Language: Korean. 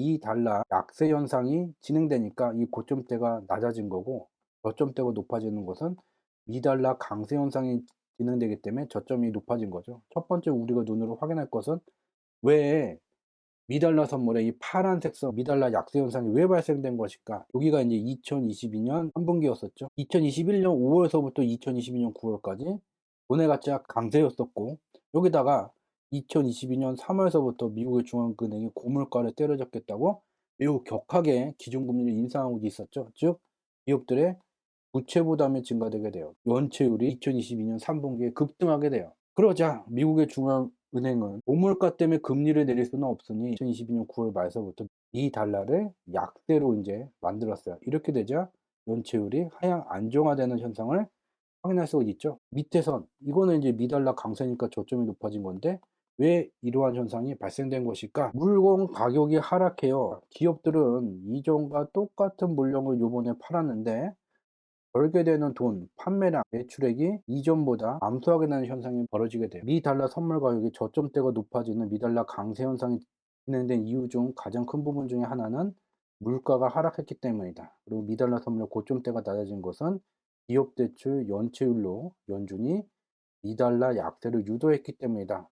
미달러 약세 현상이 진행되니까 이 고점대가 낮아진 거고 저점대가 높아지는 것은 미달러 강세 현상이 진행되기 때문에 저점이 높아진 거죠. 첫 번째 우리가 눈으로 확인할 것은 왜 미달러 선물에 이 파란색 선 미달러 약세 현상이 왜 발생된 것일까? 여기가 이제 2022년 3분기였었죠. 2021년 5월서부터 2022년 9월까지 돈의 가치가 강세였었고 여기다가 2022년 3월서부터 미국의 중앙은행이 고물가를 때려잡겠다고 매우 격하게 기준금리를 인상하고 있었죠. 즉 기업들의 부채 부담이 증가되게 돼요. 연체율이 2022년 3분기에 급등하게 돼요. 그러자 미국의 중앙은행은 고물가 때문에 금리를 내릴 수는 없으니 2022년 9월 말서부터 이 달러를 약세로 이제 만들었어요. 이렇게 되자 연체율이 하향 안정화되는 현상을 확인할 수가 있죠. 밑에 선 이거는 이제 미달러 강세니까 저점이 높아진 건데 왜 이러한 현상이 발생된 것일까? 물건 가격이 하락해요. 기업들은 이전과 똑같은 물량을 요번에 팔았는데 벌게 되는 돈, 판매량, 매출액이 이전보다 감소하게 되는 현상이 벌어지게 돼요. 미달러 선물 가격이 저점대가 높아지는 미달러 강세 현상이 진행된 이유 중 가장 큰 부분 중에 하나는 물가가 하락했기 때문이다. 그리고 미달러 선물 고점대가 낮아진 것은 기업 대출 연체율로 연준이 미달러 약세를 유도했기 때문이다.